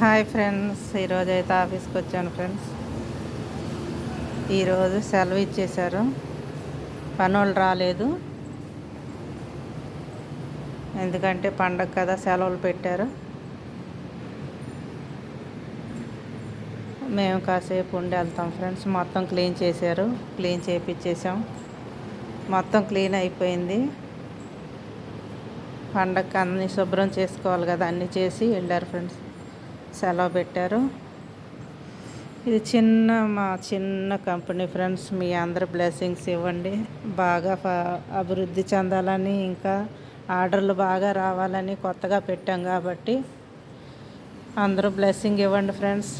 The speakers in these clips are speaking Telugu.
హాయ్ ఫ్రెండ్స్ ఈరోజు అయితే ఆఫీస్కి వచ్చాను ఫ్రెండ్స్. ఈరోజు సెలవు ఇచ్చేశారు. పనులు రాలేదు. ఎందుకంటే పండగ కదా సెలవులు పెట్టారు. మేము కాసేపు ఉండి వెళ్తాం ఫ్రెండ్స్. మొత్తం క్లీన్ చేశారు. క్లీన్ చేయించేసాం మొత్తం క్లీన్ అయిపోయింది. పండగకి అన్నీ శుభ్రం చేసుకోవాలి కదా అన్నీ చేసి వెళ్ళారు ఫ్రెండ్స్. సెలవు పెట్టారు. ఇది చిన్న మా చిన్న కంపెనీ ఫ్రెండ్స్ మీ అందరు బ్లెస్సింగ్స్ ఇవ్వండి. బాగా అభివృద్ధి చెందాలని ఇంకా ఆర్డర్లు బాగా రావాలని కొత్తగా పెట్టాం కాబట్టి అందరూ బ్లెస్సింగ్ ఇవ్వండి ఫ్రెండ్స్.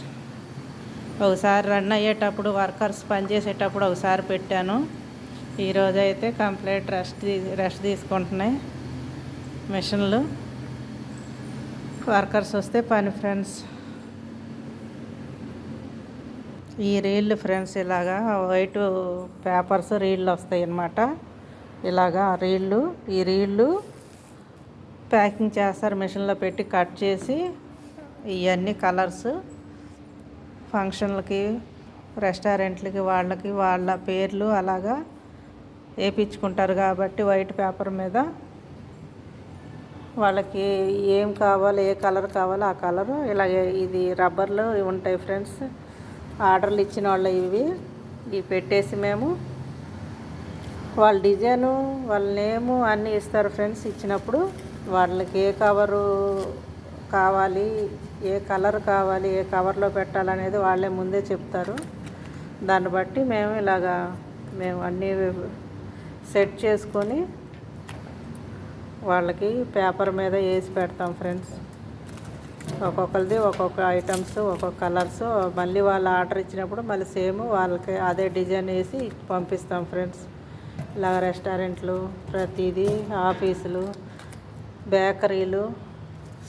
ఒకసారి రన్ అయ్యేటప్పుడు వర్కర్స్ పనిచేసేటప్పుడు ఒకసారి పెట్టాను. ఈరోజు అయితే కంప్లీట్ రెస్ట్ రెస్ట్ తీసుకుంటున్నాయి మిషన్లు. వర్కర్స్ వస్తే పని ఫ్రెండ్స్. ఈ రీళ్ళు ఫ్రెండ్స్ ఇలాగా వైట్ పేపర్స్ రీళ్ళు వస్తాయి అన్నమాట. ఇలాగా రీళ్ళు ఈ రీళ్ళు ప్యాకింగ్ చేస్తారు మిషన్లో పెట్టి కట్ చేసి ఇవన్నీ కలర్స్ ఫంక్షన్లకి రెస్టారెంట్లకి వాళ్ళకి వాళ్ళ పేర్లు అలాగా వేయించుకుంటారు కాబట్టి వైట్ పేపర్ మీద వాళ్ళకి ఏం కావాలి ఏ కలర్ కావాలో ఆ కలరు. ఇలాగే ఇది రబ్బర్లు ఉంటాయి ఫ్రెండ్స్. ఆర్డర్లు ఇచ్చిన వాళ్ళు ఇవి. ఇవి పెట్టేసి మేము వాళ్ళ డిజైను వాళ్ళ నేము అన్నీ ఇస్తారు ఫ్రెండ్స్ ఇచ్చినప్పుడు. వాళ్ళకి ఏ కవరు కావాలి ఏ కలర్ కావాలి ఏ కవర్లో పెట్టాలనేది వాళ్ళే ముందే చెప్తారు. దాన్ని బట్టి మేము ఇలాగా మేము అన్నీ సెట్ చేసుకొని వాళ్ళకి పేపర్ మీద వేసి పెడతాం ఫ్రెండ్స్. ఒక్కొక్కరిది ఒక్కొక్క ఐటమ్స్ ఒక్కొక్క కలర్స్ మళ్ళీ వాళ్ళు ఆర్డర్ ఇచ్చినప్పుడు మళ్ళీ సేమ్ వాళ్ళకి అదే డిజైన్ వేసి పంపిస్తాం ఫ్రెండ్స్. ఇలా రెస్టారెంట్లు ప్రతిదీ ఆఫీసులు బేకరీలు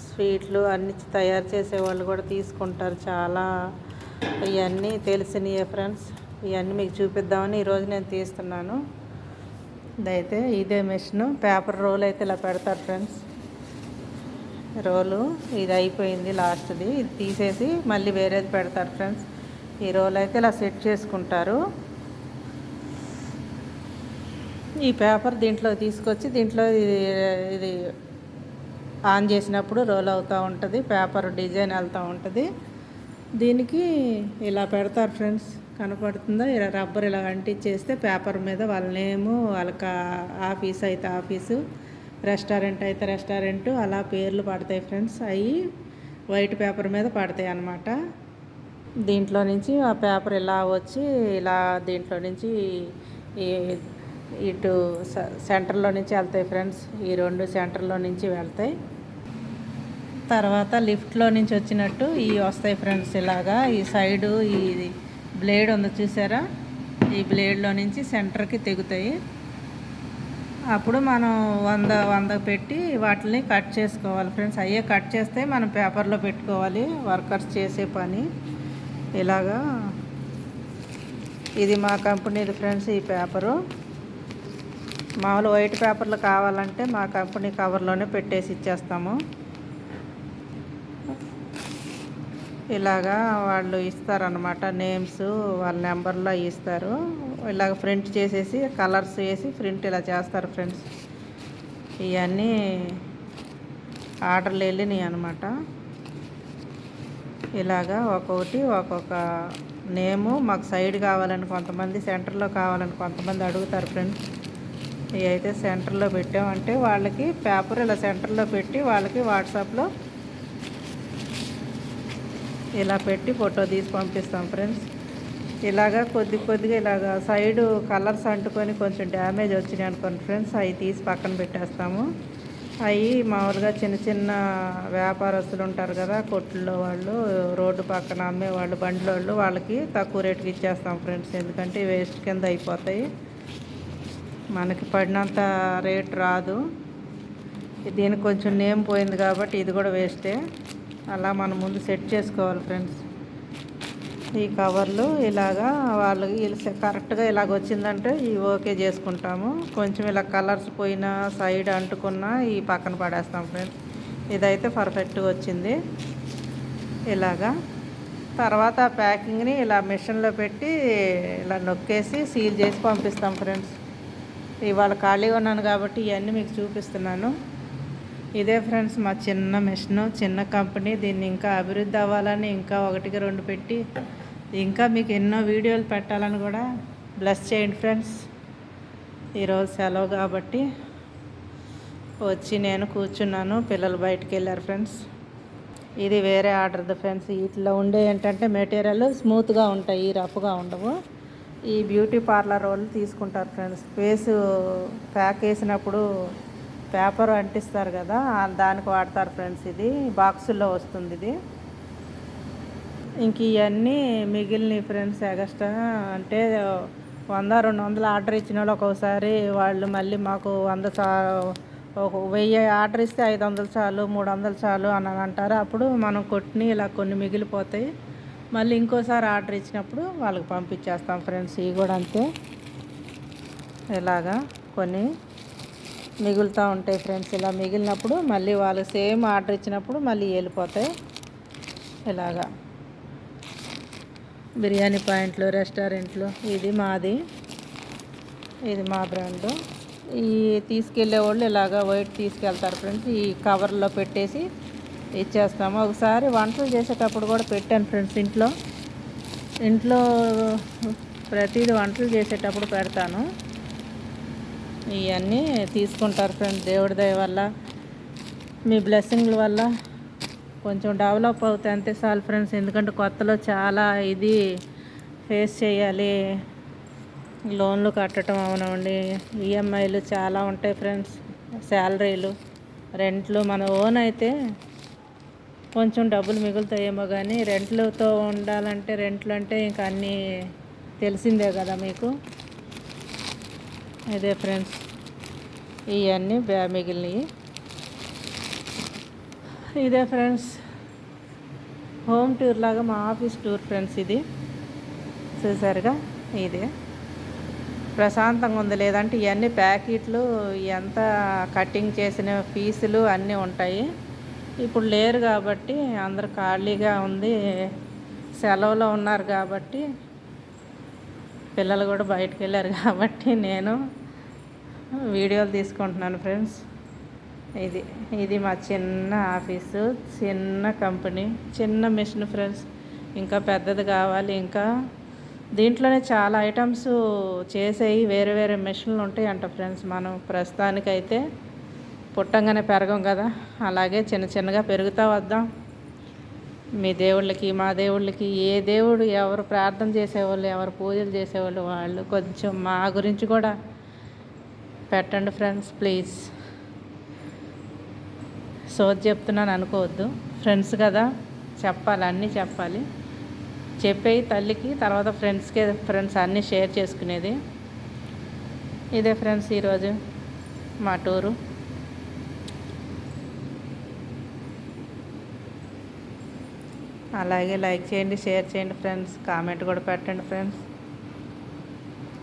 స్వీట్లు అన్ని తయారు చేసే వాళ్ళు కూడా తీసుకుంటారు చాలా. ఇవన్నీ తెలిసినయే ఫ్రెండ్స్. ఇవన్నీ మీకు చూపిద్దామని ఈరోజు నేను తీస్తున్నాను. ఇదైతే ఇదే మిషన్. పేపర్ రోల్ అయితే ఇలా పెడతారు ఫ్రెండ్స్. రోలు ఇది అయిపోయింది లాస్ట్ది. ఇది తీసేసి మళ్ళీ వేరేది పెడతారు ఫ్రెండ్స్. ఈ రోల్ అయితే ఇలా సెట్ చేసుకుంటారు. ఈ పేపర్ దీంట్లో తీసుకొచ్చి దీంట్లో ఇది ఇది ఆన్ చేసినప్పుడు రోల్ అవుతూ ఉంటుంది. పేపర్ డిజైన్ వెళ్తూ ఉంటుంది. దీనికి ఇలా పెడతారు ఫ్రెండ్స్. కనపడుతుందో? ఇలా రబ్బర్ ఇలా అంటించేస్తే పేపర్ మీద వాళ్ళ నేము వాళ్ళకి ఆఫీస్ అయితే ఆఫీసు రెస్టారెంట్ అయితే రెస్టారెంట్ అలా పేర్లు పడతాయి ఫ్రెండ్స్. అవి వైట్ పేపర్ మీద పడతాయి అన్నమాట. దీంట్లో నుంచి ఆ పేపర్ ఇలా వచ్చి ఇలా దీంట్లో నుంచి ఇటు సెంటర్లో నుంచి వెళ్తాయి ఫ్రెండ్స్. ఈ రెండు సెంటర్లో నుంచి వెళ్తాయి. తర్వాత లిఫ్ట్లో నుంచి వచ్చినట్టు ఇవి వస్తాయి ఫ్రెండ్స్ ఇలాగా. ఈ సైడు ఈ బ్లేడ్ ఉంది చూసారా? ఈ బ్లేడ్లో నుంచి సెంటర్కి తెగుతాయి. అప్పుడు మనం వంద వంద పెట్టి వాటిని కట్ చేసుకోవాలి ఫ్రెండ్స్. అయ్యే కట్ చేస్తే మనం పేపర్లో పెట్టుకోవాలి. వర్కర్స్ చేసే పని. ఇలాగా. ఇది మా కంపెనీది ఫ్రెండ్స్ ఈ పేపరు. మామూలు వైట్ పేపర్లు కావాలంటే మా కంపెనీ కవర్లోనే పెట్టేసి ఇచ్చేస్తాము. ఇలాగా వాళ్ళు ఇస్తారనమాట నేమ్స్ వాళ్ళ నెంబర్లో ఇస్తారు. ఇలాగ ప్రింట్ చేసేసి కలర్స్ వేసి ప్రింట్ ఇలా చేస్తారు ఫ్రెండ్స్. ఇవన్నీ ఆర్డర్లు వెళ్ళినాయి అనమాట ఇలాగా ఒక్కొక్కటి ఒక్కొక్క నేము మాకు సైడ్ కావాలని కొంతమంది సెంటర్లో కావాలని కొంతమంది అడుగుతారు ఫ్రెండ్స్. ఇవి అయితే సెంటర్లో పెట్టామంటే వాళ్ళకి పేపర్ ఇలా సెంటర్లో పెట్టి వాళ్ళకి వాట్సాప్లో ఇలా పెట్టి ఫోటో తీసి పంపిస్తాం ఫ్రెండ్స్. ఇలాగా కొద్ది కొద్దిగా ఇలాగా సైడు కలర్స్ అంటుకొని కొంచెం డ్యామేజ్ వచ్చినాయి అనుకోండి ఫ్రెండ్స్ అవి తీసి పక్కన పెట్టేస్తాము. అవి మామూలుగా చిన్న చిన్న వ్యాపారస్తులు ఉంటారు కదా కొట్టుల్లో వాళ్ళు రోడ్డు పక్కన అమ్మేవాళ్ళు బండ్ల వాళ్ళు వాళ్ళకి తక్కువ రేటుకి ఇచ్చేస్తాం ఫ్రెండ్స్. ఎందుకంటే వేస్ట్ కింద అయిపోతాయి. మనకి పడినంత రేట్ రాదు. దీనికి కొంచెం నేమ్ పోయింది కాబట్టి ఇది కూడా వేస్టే. అలా మనం ముందు సెట్ చేసుకోవాలి ఫ్రెండ్స్. ఈ కవర్లు ఇలాగా వాళ్ళకి కరెక్ట్గా ఇలాగ వచ్చిందంటే ఇవి ఓకే చేసుకుంటాము. కొంచెం ఇలా కలర్స్ పోయినా సైడ్ అంటుకున్నా ఈ పక్కన పడేస్తాం ఫ్రెండ్స్. ఇదైతే పర్ఫెక్ట్గా వచ్చింది. ఇలాగా తర్వాత ప్యాకింగ్ని ఇలా మిషన్లో పెట్టి ఇలా నొక్కేసి సీల్ చేసి పంపిస్తాం ఫ్రెండ్స్. ఇవాళ ఖాళీగా ఉన్నాను కాబట్టి ఇవన్నీ మీకు చూపిస్తున్నాను. ఇదే ఫ్రెండ్స్ మా చిన్న మిషను చిన్న కంపెనీ. దీన్ని ఇంకా అభివృద్ధి అవ్వాలని ఇంకా ఒకటికి రెండు పెట్టి ఇంకా మీకు ఎన్నో వీడియోలు పెట్టాలని కూడా బ్లెస్ చేయండి ఫ్రెండ్స్. ఈరోజు సెలవు కాబట్టి వచ్చి నేను కూర్చున్నాను. పిల్లలు బయటికి వెళ్ళారు ఫ్రెండ్స్. ఇది వేరే ఆర్డర్ది ఫ్రెండ్స్. వీటిలో ఉండే ఏంటంటే మెటీరియల్ స్మూత్గా ఉంటాయి రఫ్గా ఉండవు. ఈ బ్యూటీ పార్లర్ వాళ్ళు తీసుకుంటారు ఫ్రెండ్స్. ఫేస్ ప్యాక్ వేసినప్పుడు పేపర్ అంటిస్తారు కదా దానికి వాడతారు ఫ్రెండ్స్ ఇది. బాక్సుల్లో వస్తుంది ఇది. ఇంక ఇవన్నీ మిగిలినవి ఫ్రెండ్స్ ఎగస్ట్రా. అంటే వంద రెండు వందలు ఆర్డర్ ఇచ్చిన వాళ్ళు ఒక్కోసారి వాళ్ళు మళ్ళీ మాకు వంద చా ఒక వెయ్యి ఆర్డర్ ఇస్తే ఐదు వందలు చాలు మూడు వందలు చాలు అని అంటారు. అప్పుడు మనం కొట్టిని ఇలా కొన్ని మిగిలిపోతాయి. మళ్ళీ ఇంకోసారి ఆర్డర్ ఇచ్చినప్పుడు వాళ్ళకి పంపించేస్తాం ఫ్రెండ్స్. ఇవి కూడా అంతే. ఇలాగా కొన్ని మిగులుతూ ఉంటాయి ఫ్రెండ్స్. ఇలా మిగిలినప్పుడు మళ్ళీ వాళ్ళు సేమ్ ఆర్డర్ ఇచ్చినప్పుడు మళ్ళీ వెళ్ళిపోతాయి ఇలాగా. బిర్యానీ పాయింట్లు రెస్టారెంట్లు ఇది మాది. ఇది మా బ్రాండ్. ఈ తీసుకెళ్ళే వాళ్ళు ఇలాగ వైట్ తీసుకెళ్తారు ఫ్రెండ్స్. ఈ కవర్లో పెట్టేసి ఇచ్చేస్తాము. ఒకసారి వంటలు చేసేటప్పుడు కూడా పెట్టాను ఫ్రెండ్స్ ఇంట్లో. ఇంట్లో ప్రతిదీ వంటలు చేసేటప్పుడు పెడతాను. ఇవన్నీ తీసుకుంటారు ఫ్రెండ్స్. దేవుడి దయ వల్ల మీ బ్లెస్సింగ్ల వల్ల కొంచెం డెవలప్ అవుతాయి అంతే చాలు ఫ్రెండ్స్. ఎందుకంటే కొత్తలో చాలా ఇది ఫేస్ చేయాలి. లోన్లు కట్టడం అవునండి ఈఎంఐలు చాలా ఉంటాయి ఫ్రెండ్స్. శాలరీలు రెంట్లు మన ఓన్ అయితే కొంచెం డబ్బులు మిగులుతాయేమో కానీ రెంట్లతో ఉండాలంటే రెంట్లు అంటే ఇంకా అన్నీ తెలిసిందే కదా మీకు. ఇదే ఫ్రెండ్స్ ఇవన్నీ బ్యా మిగిలినవి ఇదే ఫ్రెండ్స్ హోమ్ టూర్ లాగా మా ఆఫీస్ టూర్ ఫ్రెండ్స్ ఇది. చూసారుగా? ఇదే. ప్రశాంతంగా ఉంది. లేదంటే ఇవన్నీ ప్యాకెట్లు ఎంత కటింగ్ చేసిన పీసులు అన్నీ ఉంటాయి. ఇప్పుడు లేరు కాబట్టి అందరు ఖాళీగా ఉంది. సెలవులో ఉన్నారు కాబట్టి పిల్లలు కూడా బయటకు వెళ్ళారు కాబట్టి నేను వీడియోలు తీసుకుంటున్నాను ఫ్రెండ్స్. ఇది ఇది మా చిన్న ఆఫీసు చిన్న కంపెనీ చిన్న మిషన్ ఫ్రెండ్స్. ఇంకా పెద్దది కావాలి ఇంకా దీంట్లోనే చాలా ఐటమ్స్ చేసేవి వేరే వేరే మిషన్లు ఉంటాయి అంట ఫ్రెండ్స్. మనం ప్రస్తుతానికైతే పుట్టంగానే పెరగం కదా. అలాగే చిన్న చిన్నగా పెరుగుతూ వద్దాం. మీ దేవుళ్ళకి మా దేవుళ్ళకి ఏ దేవుడు ఎవరు ప్రార్థన చేసేవాళ్ళు ఎవరు పూజలు చేసేవాళ్ళు వాళ్ళు కొంచెం మా గురించి కూడా పెట్టండి ఫ్రెండ్స్ ప్లీజ్ సోది చెప్తున్నాను అనుకోవద్దు. ఫ్రెండ్స్ కదా చెప్పాలి అన్నీ చెప్పాలి. చెప్పేయి తల్లికి తర్వాత ఫ్రెండ్స్కే ఫ్రెండ్స్ అన్నీ షేర్ చేసుకునేది. ఇదే ఫ్రెండ్స్ ఈరోజు మా టూరు. అలాగే లైక్ చేయండి షేర్ చేయండి ఫ్రెండ్స్ కామెంట్ కూడా పెట్టండి ఫ్రెండ్స్